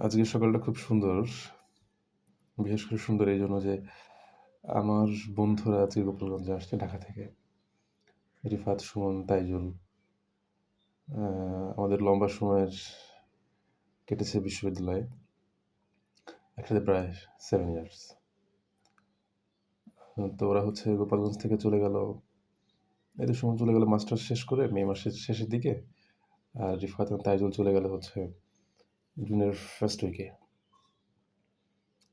আজকের সকালটা খুব সুন্দর। বিশেষ করে সুন্দর এই জন্য যে, আমার বন্ধুরা আজকে গোপালগঞ্জে আসছে ঢাকা থেকে। রিফাত, সুমন, তাইজুল। আমাদের লম্বা সময়ের কেটেছে বিশ্ববিদ্যালয়ে। একসাথে প্রায় সেভেন ইয়ার্স। তো ওরা হচ্ছে গোপালগঞ্জ থেকে চলে গেল এদের সুমন চলে গেল মাস্টার্স শেষ করে মে মাসের শেষের দিকে। আর রিফাত তাইজুল চলে গেল হচ্ছে জুনের ফার্স্ট উইকে।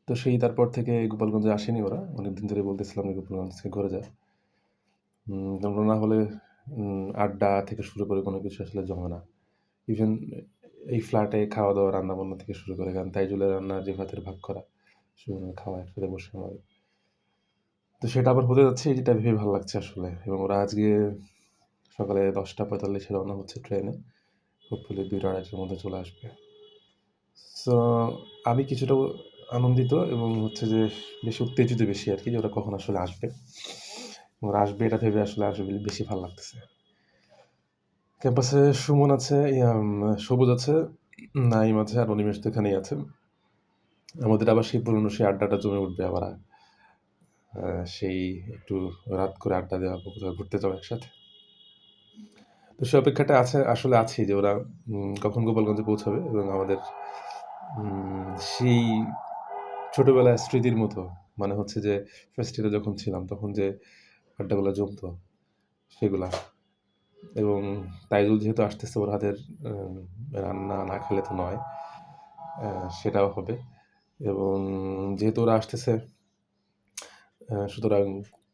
তো সেই তারপর থেকে গোপালগঞ্জে আসেনি ওরা। অনেকদিন ধরে বলতেছিলাম গোপালগঞ্জ থেকে ঘুরে যায় তোমরা না হলে আড্ডা থেকে শুরু করে কোনো কিছু আসলে জমে না। ইভেন এই ফ্ল্যাটে খাওয়া-দাওয়া, রান্না-বান্না থেকে শুরু করে কারণ তাই তাইজুলের রান্না, রিফাতের ভাগ করা, খাওয়া একসাথে বসে আমাদের। তো সেটা আবার হতে যাচ্ছে এটা ভেবে ভালো লাগছে আসলে। এবং ওরা আজকে সকালে ১০টা ৪৫ এ রওনা হচ্ছে ট্রেনে। হোপফুলি ২টা-২.৫ টার মধ্যে চলে আসবে। সো আমি কিছুটা আনন্দিত এবং হচ্ছে যে বেশি উত্তেজিত বেশি আর কি যে ওরা কখন আসলে আসবে। ওরা আসবে এটা ভেবে আসলে আসলে বেশি ভালো লাগতেছে। ক্যাম্পাসে সুমন আছে, সবুজ আছে, নাঈম আছে আর অনিমেষ তো এখানেই আছে। আমাদের আবার সেই পুরনো সেই আড্ডাটা জমে উঠবে আবার। সেই একটু রাত করে আড্ডা দেওয়া কোথাও ঘুরতে যাওয়া একসাথে। তো সে অপেক্ষাটা আছে আসলে আছি যে ওরা কখন গোপালগঞ্জে পৌঁছাবে এবং আমাদের সেই ছোটবেলার স্মৃতির মতো মানে হচ্ছে যে ফার্স্ট ইয়ারে যখন ছিলাম তখন যে আড্ডাগুলো জমতো, সেগুলা। এবং তাইজুল যেহেতু আসতেছে ওর হাতের রান্না না খেলে তো নয়। সেটাও হবে। এবং যেহেতু ওরা আসতেছে সুতরাং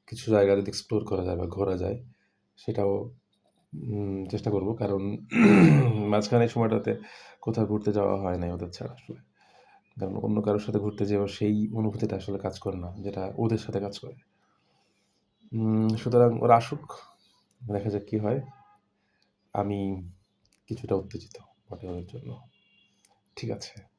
কিছু জায়গা যদি এক্সপ্লোর করা যায় বা ঘোরা যায়, সেটাও চেষ্টা করব। কারণ মাঝখানে এই সময়টাতে কোথাও ঘুরতে যাওয়া হয় নাই ওদের ছাড়া আসলে। কারণ অন্য কারোর সাথে ঘুরতে যেয়েও সেই অনুভূতিটা আসলে কাজ করে না, যেটা ওদের সাথে কাজ করে। সুতরাং ওরা আসুক। দেখা যাক কী হয়। আমি কিছুটা উত্তেজিত মোটামুটির জন্য। ঠিক আছে।